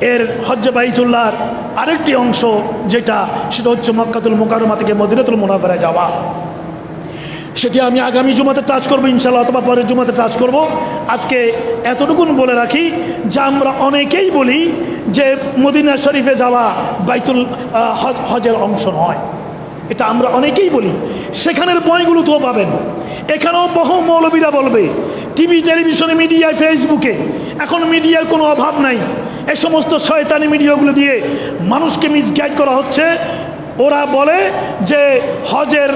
এর হজ্জে বাইতুল্লাহর আরেকটি অংশ যেটা, সেটা হচ্ছে মক্কাতুল মোকারমা থেকে মদিনাতুল মোনাফারায় যাওয়া। সেটি আমি আগামী জুমাতে টাচ করব ইনশাল্লাহ অথবা পরের জুমাতে টাচ করব। আজকে এতটুকুন বলে রাখি, যে আমরা অনেকেই বলি যে মদিনা শরীফে যাওয়া বাইতুল হজ, হজের অংশ নয়। এটা আমরা অনেকেই বলি। সেখানের বইগুলো তো পাবেন। এখানেও বহু মৌলবীরা বলবে, টিভি, টেলিভিশনে, মিডিয়ায়, ফেসবুকে। এখন মিডিয়ার কোনো অভাব নাই। এ সমস্ত শয়তানি মিডিয়াগুলো দিয়ে মানুষকে মিসগাইড করা হচ্ছে। ওরা বলে যে হজের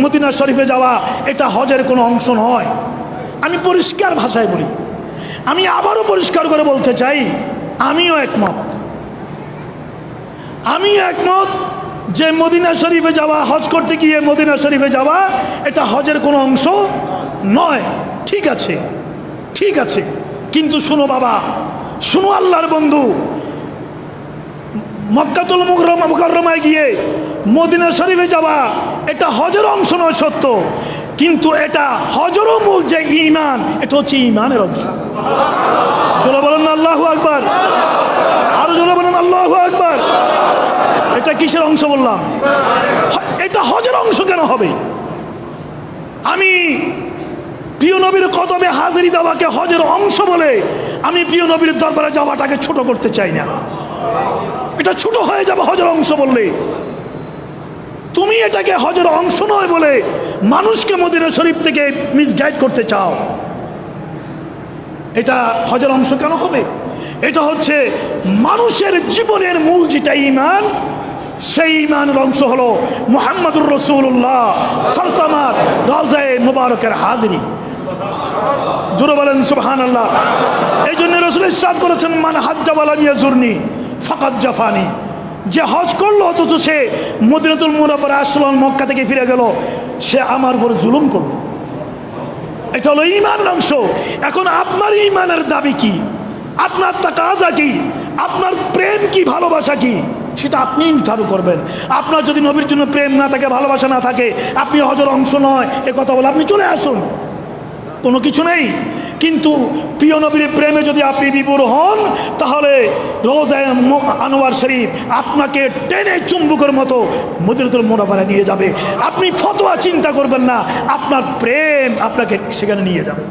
মদিনা শরীফে যাওয়া এটা হজের কোনো অংশ নয়। আমি পরিষ্কার ভাষায় বলি। আমি আবারও পরিষ্কার করে বলতে চাই, আমিও একমত। আমি একমত যে মদিনা শরীফে যাওয়া, হজ করতে গিয়ে মদিনা শরীফে যাওয়া এটা হজের কোনো অংশ নয়। ঠিক আছে ঠিক আছে। কিন্তু শুনো বাবা শুনো আল্লাহর বন্ধু। মক্কাতুল মুকরমা মুকরমায় গিয়ে মদিনা শরীফে যাওয়া এটা হজের অংশ নয় সত্য। কিন্তু এটা হজরও মূল যে ইমান এটা হচ্ছে ইমানের অংশ। চলো বলেন আল্লাহ আকবার। আরও জোরে বলেন, আল্লাহ আকবার। এটা কিসের অংশ বললাম? এটা হজের অংশ কেন হবে? আমি প্রিয় নবীর কদমে হাজিরি দেওয়াকে হজের অংশ বলে আমি প্রিয় নবীর দরবারে যাওয়াটাকে ছোট করতে চাই না। এটা ছোট হয়ে যাবে হজের অংশ বললে। তুমি এটাকে হজের অংশ নয় বলে মানুষকে মদিনা শরীফ থেকে মিসগাইড করতে চাও। এটা হজের অংশ কেন হবে? এটা হচ্ছে মানুষের জীবনের মূল যেটা ইমান সেই ইমানের অংশ হলো মোহাম্মদুর রসুল্লাহ সালসামার রওজায়ে মুবারকের হাজিরি। জোরে বলেন সুবহান আল্লাহ এই জন্য রসুল ইসাদ করেছেন, মান হাজ্জাবালাম ইয়াজুরনি ফাকাত জাফানি। যে হজ করল, অথচ সে মদিনাতুল মুরাবার আসলাম মক্কা থেকে ফিরে গেল। সে আমার উপর জুলুম করল। এটা হলো ইমানের অংশ। এখন আপনার ইমানের দাবি কি? আপনার তাকাজা কি? আপনার প্রেম কি, ভালোবাসা কি? সেটা আপনি নির্ধারণ করবেন। আপনার যদি নবীর জন্য প্রেম না থাকে, ভালোবাসা না থাকে, আপনি হজর অংশ নয়, এ কথা বলে আপনি চলে আসুন। কোনো কিছু নেই। কিন্তু প্রিয় নবীর প্রেমে যদি আপনি বিপুর হন, তাহলে রোজ আনোয়ার শরীফ আপনাকে টেনে চুম্বুকের মতো মদিরতুল মোনাফারে নিয়ে যাবে। আপনি ফতোয়া চিন্তা করবেন না, আপনার প্রেম আপনাকে সেখানে নিয়ে যাবে।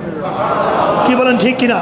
কি বলেন, ঠিক কিনা?